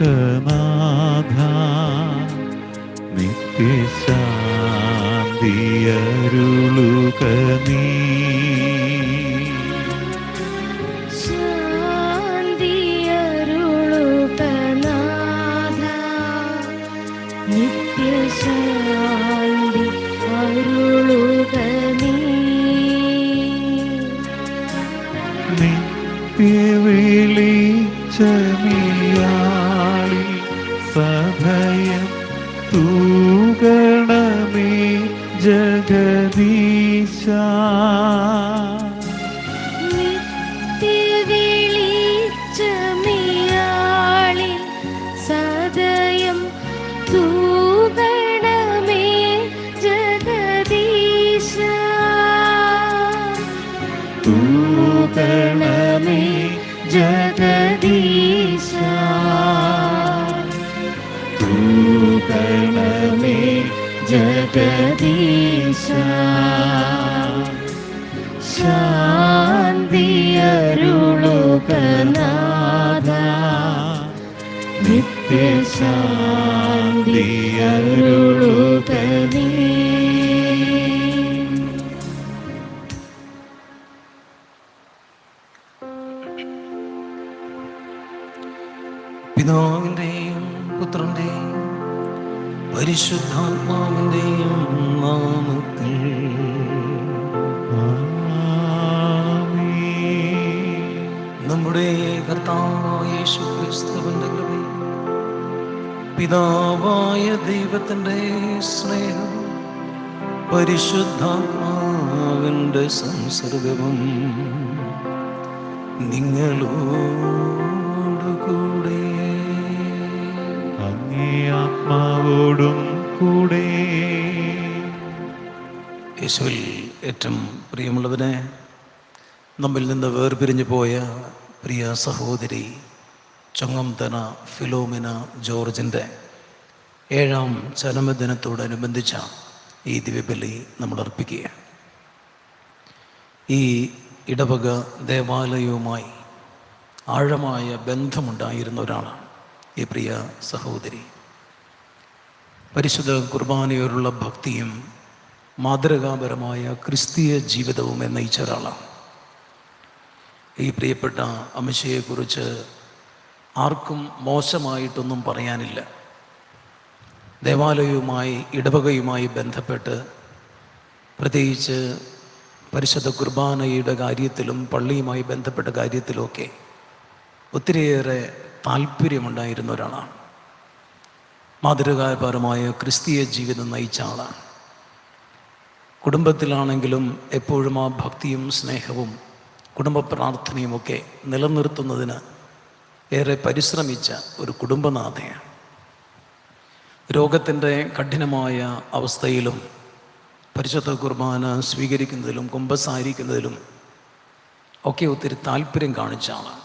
ശാന്തിയരുളുകനാഥ നിത്യശാന്തിയരുളുക നീ നിത്യശാന്തി അരുൾ നിത്യവിളിച്ചമിയാളി സഭയം തൂകണമേ ജഗദീശ. നിത്യവിളിച്ചമിയാളിൽ സദയം തൂകണമേ ജഗദീശ തൂകണമേ ജഗദീശ തൂകണമേ ജഗദീശ ശാന്തിയരുളുക നാഥ നിത്യശാന്തിയരുളുക നീ പിതാവിന്റെയും പുത്രന്റെയും പരിശുദ്ധാത്മാവിന്റെയും നാമത്തിൽ. നമ്മുടെ കർത്താവായ യേശു ക്രിസ്തുവിന്റെ പിതാവായ ദൈവത്തിന്റെ സ്നേഹം പരിശുദ്ധാത്മാവിന്റെ സംസർഗവും നിങ്ങളോടുകൂടെ ആത്മാവോടും കൂടെ. യേശുവിൽ ഏറ്റവും പ്രിയമുള്ളവനെ നമ്മിൽ നിന്ന് വേർപിരിഞ്ഞു പോയ പ്രിയ സഹോദരി ചങ്ങംതന ഫിലോമിന ജോർജിന്റെ ഏഴാം ചരമദിനത്തോടനുബന്ധിച്ച ഈ ദിവ്യബലി നമ്മൾ അർപ്പിക്കുക ഈ ഇടവക ദേവാലയവുമായി ആഴമായ ബന്ധമുണ്ടായിരുന്ന ഒരാളാണ് ഈ പ്രിയ സഹോദരി. പരിശുദ്ധ കുർബാനയോടുള്ള ഭക്തിയും മാതൃകാപരമായ ക്രിസ്തീയ ജീവിതവും എന്നയിച്ച ഒരാളാണ് ഈ പ്രിയപ്പെട്ട അമിഷയെക്കുറിച്ച് ആർക്കും മോശമായിട്ടൊന്നും പറയാനില്ല. ദേവാലയവുമായി ഇടവകയുമായി ബന്ധപ്പെട്ട് പ്രത്യേകിച്ച് പരിശുദ്ധ കുർബാനയുടെ കാര്യത്തിലും പള്ളിയുമായി ബന്ധപ്പെട്ട കാര്യത്തിലുമൊക്കെ ഒത്തിരിയേറെ താല്പര്യമുണ്ടായിരുന്ന ഒരാളാണ്. മാതൃകാപരമായ ക്രിസ്തീയ ജീവിതം നയിച്ച ആളാണ്. കുടുംബത്തിലാണെങ്കിലും എപ്പോഴും ആ ഭക്തിയും സ്നേഹവും കുടുംബ പ്രാർത്ഥനയുമൊക്കെ നിലനിർത്തുന്നതിന് ഏറെ പരിശ്രമിച്ച ഒരു കുടുംബനാഥയാണ്. രോഗത്തിന്റെ കഠിനമായ അവസ്ഥയിലും പരിശുദ്ധ കുർബാന സ്വീകരിക്കുന്നതിലും കുമ്പസാരിക്കുന്നതിലും ഒക്കെ ഒത്തിരി താല്പര്യം കാണിച്ച ആളാണ്.